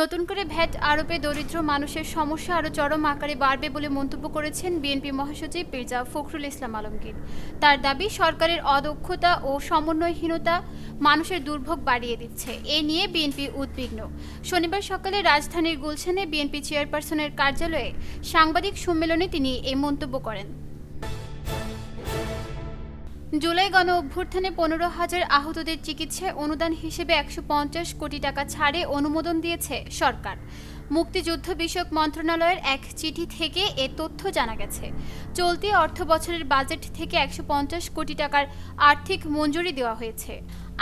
নতুন করে ভ্যাট আরোপে দরিদ্র মানুষের সমস্যা আরও চরম আকারে বাড়বে বলে মন্তব্য করেছেন বিএনপি মহাসচিব মির্জা ফখরুল ইসলাম আলমগীর। তার দাবি, সরকারের অদক্ষতা ও সমন্বয়হীনতা মানুষের দুর্ভোগ বাড়িয়ে দিচ্ছে। এ নিয়ে বিএনপি উদ্বিগ্ন। শনিবার সকালে রাজধানীর গুলশানে বিএনপি চেয়ারপারসনের কার্যালয়ে সাংবাদিক সম্মেলনে তিনি এই মন্তব্য করেন। জুলাই গণ অভ্যুত্থানে পনেরো হাজার আহতদের চিকিৎসায় অনুদান হিসেবে একশো পঞ্চাশ কোটি টাকা ছাড়ে অনুমোদন দিয়েছে সরকার। মুক্তিযুদ্ধ বিষয়ক মন্ত্রণালয়ের এক চিঠি থেকে এ তথ্য জানা গেছে। চলতি অর্থ বছরের বাজেট থেকে একশো পঞ্চাশ কোটি টাকার আর্থিক মঞ্জুরি দেওয়া হয়েছে।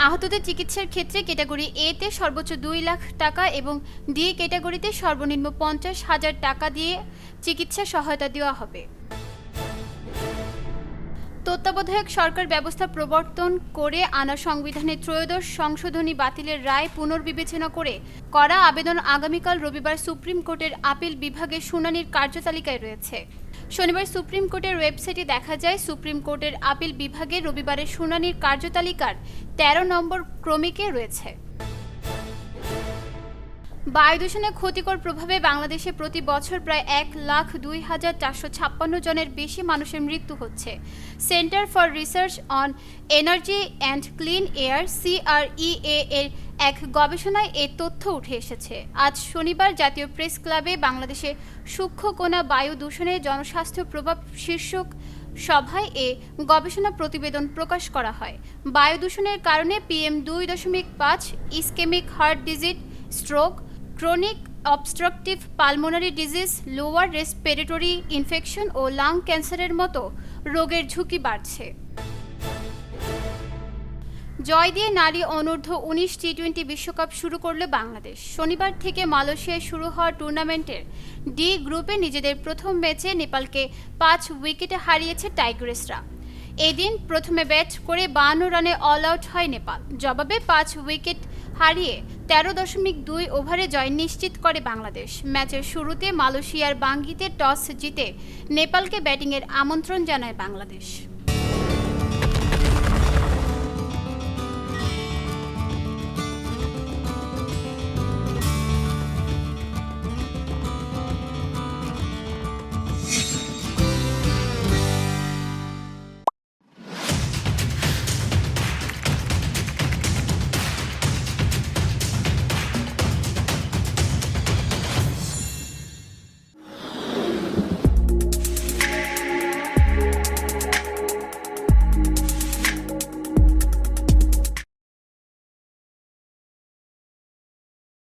আহতদের চিকিৎসার ক্ষেত্রে ক্যাটাগরি এ তে সর্বোচ্চ দুই লাখ টাকা এবং ডি ক্যাটাগরিতে সর্বনিম্ন পঞ্চাশ হাজার টাকা দিয়ে চিকিৎসা সহায়তা দেওয়া হবে। তত্ত্বাবধায়ক সরকার ব্যবস্থা প্রবর্তন করে আনা সংবিধানের ত্রয়োদশ সংশোধনী বাতিলের রায় পুনর্বিবেচনা করে করা আবেদন আগামীকাল রবিবার সুপ্রিম কোর্টের আপিল বিভাগের শুনানির কার্যতালিকায় রয়েছে। শনিবার সুপ্রিম কোর্টের ওয়েবসাইটে দেখা যায়, সুপ্রিম কোর্টের আপিল বিভাগে রবিবারের শুনানির কার্যতালিকার তেরো নম্বর ক্রমিকে রয়েছে। বায়ু দূষণের ক্ষতিকর প্রভাবে বাংলাদেশে প্রতি বছর প্রায় এক লাখ দুই হাজার চারশো ছাপ্পান্ন জনের বেশি মানুষের মৃত্যু হচ্ছে। Centre for Research on Energy and Clean Air, CREA, এর এক গবেষণায় এ তথ্য উঠে এসেছে। আজ শনিবার জাতীয় প্রেস ক্লাবে বাংলাদেশে সূক্ষ্ম কোনা বায়ু দূষণের জনস্বাস্থ্য প্রভাব শীর্ষক সভায় এ গবেষণা প্রতিবেদন প্রকাশ করা হয়। বায়ু দূষণের কারণে পিএম দুই দশমিক পাঁচ ischaemic heart disease stroke chronic obstructive pulmonary disease lower respiratory infection ও লাং ক্যান্সারের মতো রোগের ঝুঁকি বাড়ছে। জয় দিয়ে নারী অনূর্ধ্ব উনিশ টি টোয়েন্টি বিশ্বকাপ শুরু করল বাংলাদেশ। শনিবার থেকে মালয়েশিয়ায় শুরু হওয়া টুর্নামেন্টের ডি গ্রুপে নিজেদের প্রথম ম্যাচে নেপালকে পাঁচ উইকেটে হারিয়েছে টাইগ্রেসরা। এদিন প্রথমে ব্যাট করে বান্ন রানে অল আউট হয় নেপাল। জবাবে পাঁচ উইকেট হারিয়ে তেরো দশমিক দুই ওভারে জয় নিশ্চিত করে বাংলাদেশ। ম্যাচের শুরুতে মালয়েশিয়ার বাঙ্গিতে টস জিতে নেপালকে ব্যাটিংয়ের আমন্ত্রণ জানায় বাংলাদেশ।